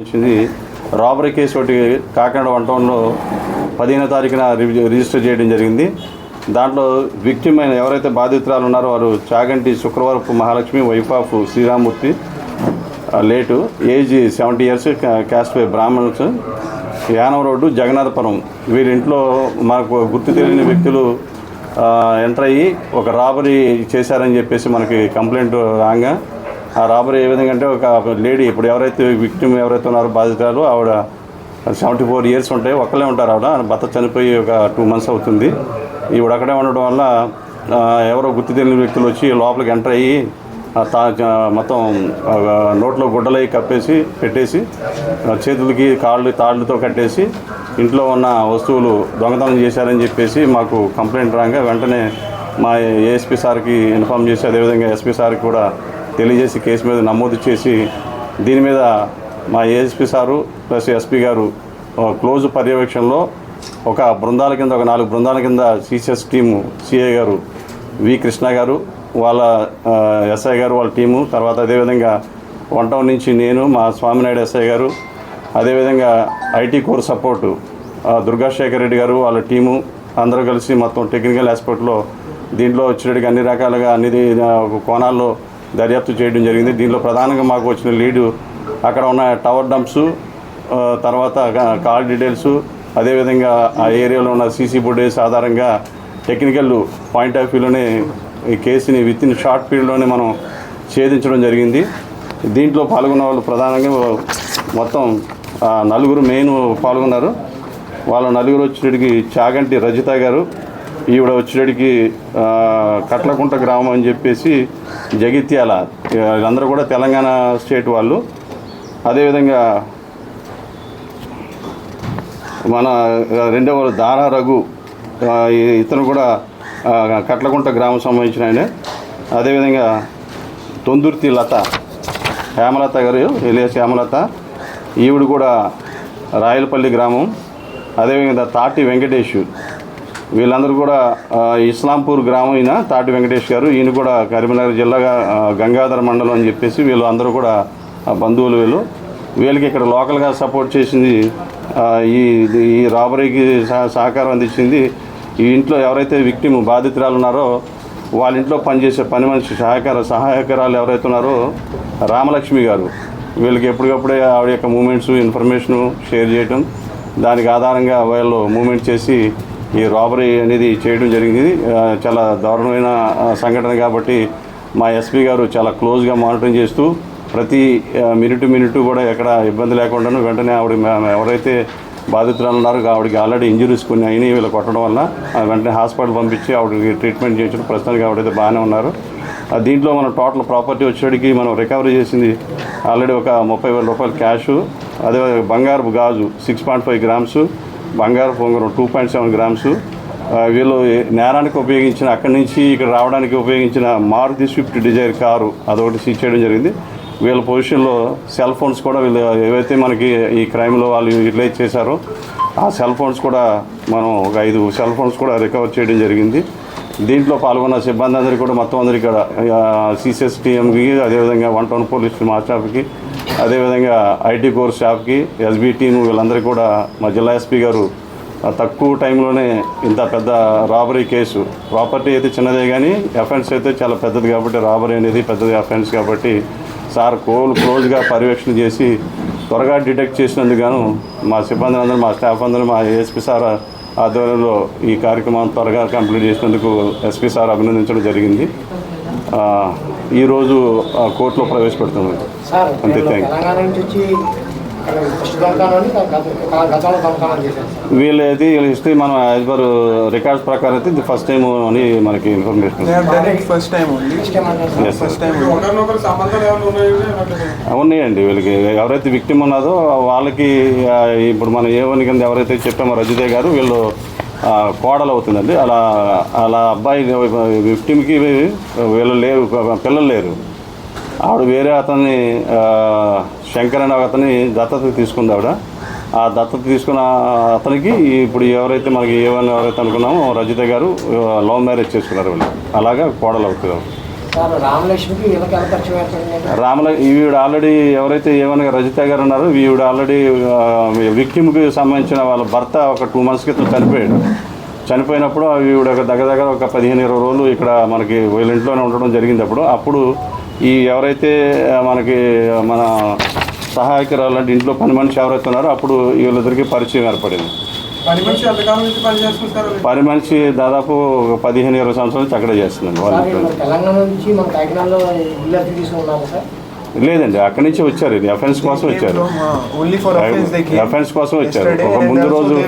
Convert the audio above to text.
వచ్చింది robbery case ఒకటి Kakinada one టౌన్లో పదిహేనో తారీఖున రిజిస్టర్ చేయడం జరిగింది. దాంట్లో విక్టిమ్ అయిన ఎవరైతే బాధితురాలు ఉన్నారో వారు Chaganti శుక్రవారపు Mahalakshmi wife of Sriramurthy late age seventy years caste by Brahmins యానవ road Jagannathapuram. వీరింట్లో మనకు గుర్తు తెలియని వ్యక్తులు ఎంటర్ అయ్యి ఒక రాబరీ చేశారని చెప్పేసి మనకి కంప్లైంట్ రాగా ఆ రాబరీ ఏ విధంగా అంటే ఒక లేడీ ఇప్పుడు ఎవరైతే విక్టిమ్ ఎవరైతే ఉన్నారో బాధితురాలు ఆవిడ సెవెంటీ ఫోర్ ఇయర్స్ ఉంటాయి ఒక్కలే ఉంటారు ఆవిడ. భర్త చనిపోయి ఒక టూ మంత్స్ అవుతుంది. ఈవిడ అక్కడే ఉండడం వల్ల ఎవరో గుర్తు తెలియని వ్యక్తులు వచ్చి లోపలికి ఎంటర్ అయ్యి తా మొత్తం నోట్లో గుడ్డలై కప్పేసి పెట్టేసి చేతులకి కాళ్ళు తాళ్ళతో కట్టేసి ఇంట్లో ఉన్న వస్తువులు దొంగతనం చేశారని చెప్పేసి మాకు కంప్లైంట్ రాగా వెంటనే మా ఏఎస్పీ సార్కి ఇన్ఫామ్ చేసి అదేవిధంగా ఎస్పీ సార్కి కూడా తెలియజేసి కేసు మీద నమోదు చేసి దీని మీద మా ASP sir plus SP garu close పర్యవేక్షణలో ఒక బృందాల కింద ఒక నాలుగు బృందాల కింద సిసిఎస్ టీము సిఏ గారు వి కృష్ణ గారు వాళ్ళ ఎస్ఐ గారు వాళ్ళ టీము తర్వాత అదేవిధంగా వన్ టౌన్ నుంచి నేను మా స్వామినాయుడు ఎస్ఐ గారు అదేవిధంగా IT core support Durgasekhar Reddy గారు వాళ్ళ టీము అందరూ కలిసి మొత్తం టెక్నికల్ ఆస్పెక్ట్లో దీంట్లో వచ్చేటికి అన్ని రకాలుగా అన్ని కోణాల్లో దర్యాప్తు చేయడం జరిగింది. దీనిలో ప్రధానంగా మాకు వచ్చిన లీడు అక్కడ ఉన్న టవర్ డంప్స్ తర్వాత కాల్ డీటెయిల్స్ అదేవిధంగా ఆ ఏరియాలో ఉన్న సీసీ ఫుటేజ్ ఆధారంగా టెక్నికల్ పాయింట్ ఆఫ్ వ్యూలోనే ఈ కేసుని విత్ ఇన్ షార్ట్ పీరియడ్లోనే మనం ఛేదించడం జరిగింది. దీంట్లో పాల్గొన్న వాళ్ళు ప్రధానంగా మొత్తం నలుగురు మెయిన్ పాల్గొన్నారు. వాళ్ళ నలుగురు వచ్చేటికి చాగంటి రజిత గారు ఈవిడ వచ్చేటికి కట్లకుంట గ్రామం అని చెప్పేసి జగిత్యాల వీళ్ళందరూ కూడా తెలంగాణ స్టేట్ వాళ్ళు. అదేవిధంగా మన రెండవ దారా రఘు ఇతను కూడా కట్లకుంట గ్రామం సంబంధించిన ఆయన. అదేవిధంగా తొందుర్తి లత హేమలత గారు ఎలియస్ హేమలత ఈవిడ కూడా రాయలపల్లి గ్రామం. అదేవిధంగా తాటి వెంకటేష్ వీళ్ళందరూ కూడా ఇస్లాంపూర్ గ్రామం అయిన తాటి వెంకటేష్ గారు ఈయన కూడా కరీంనగర్ జిల్లాగా గంగాధర మండలం అని చెప్పేసి వీళ్ళు అందరూ కూడా బంధువులు వీళ్ళు. వీళ్ళకి ఇక్కడ లోకల్గా సపోర్ట్ చేసింది ఈ ఈ రాబరీకి సహకారం అందించింది. ఈ ఇంట్లో ఎవరైతే విక్టిమ్ బాధితురాలు ఉన్నారో వాళ్ళ ఇంట్లో పనిచేసే పని మనిషి సహకార సహాయకరాలు ఎవరైతే ఉన్నారో రామలక్ష్మి గారు. వీళ్ళకి ఎప్పటికప్పుడే ఆవిడ యొక్క మూమెంట్స్ ఇన్ఫర్మేషను షేర్ చేయటం దానికి ఆధారంగా వాళ్ళు మూమెంట్ చేసి ఈ రాబరీ అనేది చేయడం జరిగింది. చాలా దారుణమైన సంఘటన కాబట్టి మా ఎస్పీ గారు చాలా క్లోజ్గా మానిటరింగ్ చేస్తూ ప్రతి మినిట్ మినిట్ కూడా ఎక్కడ ఇబ్బంది లేకుండాను వెంటనే ఆవిడ ఎవరైతే బాధితురాలు ఉన్నారో ఆవిడకి ఆల్రెడీ ఇంజరీస్ కొన్ని అయినాయి. వీళ్ళు కొట్టడం వల్ల వెంటనే హాస్పిటల్ పంపించి ఆవిడకి ట్రీట్మెంట్ చేయించడం ప్రస్తుతానికి ఆవిడైతే బాగానే ఉన్నారు. దీంట్లో మనం టోటల్ ప్రాపర్టీ వచ్చేటికి మనం రికవరీ చేసింది ఆల్రెడీ ఒక ముప్పై వేల రూపాయలు క్యాష్ అదే బంగారపు గాజు సిక్స్ పాయింట్ ఫైవ్ గ్రామ్స్ బంగారు పొంగరం టూ పాయింట్ సెవెన్ గ్రామ్స్ వీళ్ళు నేరానికి ఉపయోగించిన అక్కడి నుంచి ఇక్కడ రావడానికి ఉపయోగించిన మారుతి స్విఫ్ట్ డిజైర్ కారు అదొకటి సీజ్ చేయడం జరిగింది. వీళ్ళ పొజిషన్లో సెల్ ఫోన్స్ కూడా వీళ్ళు ఏవైతే మనకి ఈ క్రైమ్లో వాళ్ళు యూటిలైజ్ చేశారో ఆ సెల్ ఫోన్స్ కూడా మనం ఒక ఐదు సెల్ ఫోన్స్ కూడా రికవర్ చేయడం జరిగింది. దీంట్లో పాల్గొన్న సిబ్బంది అందరికీ కూడా మొత్తం అందరికీ ఇక్కడ సిసిఎస్ టీఎంకి అదేవిధంగా వన్ టౌన్ పోలీస్ మాస్టాఫ్కి అదేవిధంగా ఐటీ కోర్ స్టాఫ్కి ఎస్బీ టీము వీళ్ళందరికీ కూడా మా జిల్లా ఎస్పీ గారు తక్కువ టైంలోనే ఇంత పెద్ద రాబరీ కేసు. ప్రాపర్టీ అయితే చిన్నదే కానీ అఫెన్స్ అయితే చాలా పెద్దది కాబట్టి రాబరీ అనేది పెద్దది అఫెన్స్ కాబట్టి సార్ కోల్ క్లోజ్గా పర్యవేక్షణ చేసి త్వరగా డిటెక్ట్ చేసినందుకు గాను మా సిబ్బంది అందరూ మా స్టాఫ్ అందరూ మా ఏఎస్పీ సార్ ఆధ్వర్యంలో ఈ కార్యక్రమం త్వరగా కంప్లీట్ చేసినందుకు ఎస్పీ సార్ అభినందించడం జరిగింది. ఈరోజు ఆ, కోర్టులో ప్రవేశపెడుతున్నాం సార్ అంతే, ఫస్ట్ చేశాను సార్. వీళ్ళు హిస్టరీ మనం యాజ్ పర్ రికార్డ్స్ ప్రకారం అయితే ఇది ఫస్ట్ టైం అని మనకి ఇన్ఫర్మేషన్ ఉన్నాయంటే ఉన్నాయండి? వీళ్ళకి. ఎవరైతే విక్టిమ్ ఉన్నదో వాళ్ళకి ఇప్పుడు మనం ఏమని కింద ఎవరైతే చెప్పామో రజితే గారు వీళ్ళు కోడలు అవుతుందండి. అలా అలా అబ్బాయి విక్టిమ్కి వీళ్ళు లేరు పిల్లలు లేరు. ఆవిడ వేరే అతన్ని శంకర్ అనే ఒక అతన్ని దత్తత తీసుకుంది ఆవిడ. ఆ దత్తత తీసుకున్న అతనికి ఇప్పుడు ఎవరైతే మనకి ఏమైనా ఎవరైతే అనుకున్నామో రజిత గారు లవ్ మ్యారేజ్ చేసుకున్నారు వీళ్ళు. అలాగా కోడలు అవుతుంది రామలక్ష్మికి రామల ఈవిడ ఆల్రెడీ ఎవరైతే ఏమనగా రజిత గారు ఉన్నారో ఈవిడ ఆల్రెడీ విక్టిమ్కి సంబంధించిన వాళ్ళ భర్త ఒక టూ మంత్స్ క్రితం చనిపోయాడు. చనిపోయినప్పుడు ఈవిడ ఒక దగ్గర దగ్గర ఒక పదిహేను ఇరవై రోజులు ఇక్కడ మనకి వీళ్ళ ఇంట్లోనే ఉండడం జరిగింది అప్పుడు. అప్పుడు ఈ ఎవరైతే మనకి మన సహాయకురాలు అంటే ఇంట్లో పని మనిషి ఎవరైతే ఉన్నారో అప్పుడు వీళ్ళిద్దరికి పరిచయం ఏర్పడింది. పని మనిషి దాదాపు ఒక పదిహేను ఇరవై సంవత్సరాల నుంచి అక్కడే చేస్తుందండి వాళ్ళ. లేదండి అక్కడి నుంచి వచ్చారు ఇది. ఎఫెన్స్ కోసం వచ్చారు. Offence కోసం వచ్చారు. ఒక ముందు రోజు-